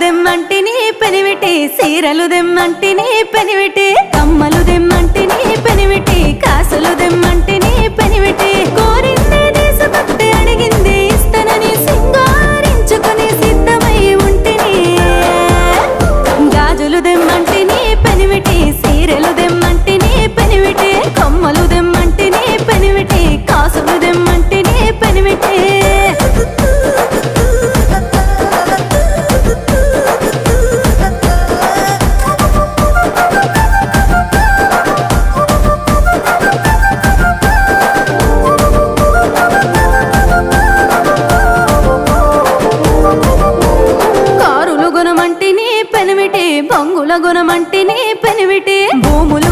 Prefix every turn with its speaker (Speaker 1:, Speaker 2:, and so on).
Speaker 1: దెమ్మంటిని పెనివిటి సీరలు దెమ్మంటిని పెనివిటి గుణమంటిని పెనివిటి బంగుల గుణమంటిని పెనివిటి భూములు